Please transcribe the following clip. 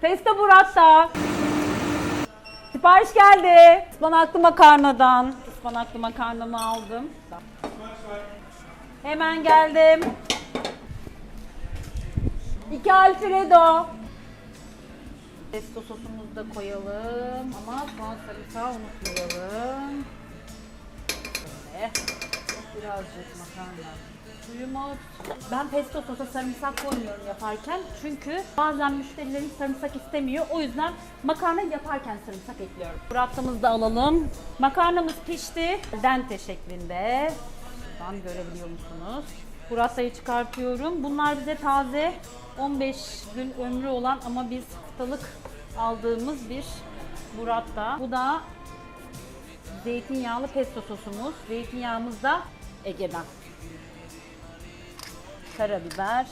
Pesto burrata. Sipariş geldi. Ispanaklı makarnadan. Ispanaklı makarnamı aldım. Hemen geldim. İki alfredo. Pesto sosumuzu da koyalım ama soğan sarımsağı unutmayalım. Birazcık makarna. Suyumuz. Ben pesto sosa sarımsak koymuyorum yaparken. Çünkü bazen müşterilerin sarımsak istemiyor. O yüzden makarna yaparken sarımsak ekliyorum. Burattığımızı da alalım. Makarnamız pişti. Dente şeklinde. Buradan görebiliyor musunuz? Burattayı çıkartıyorum. Bunlar bize taze 15 gün ömrü olan ama biz haftalık aldığımız bir buratta. Bu da zeytinyağlı pesto sosumuz. Zeytinyağımız da Ege'den. Karabiber,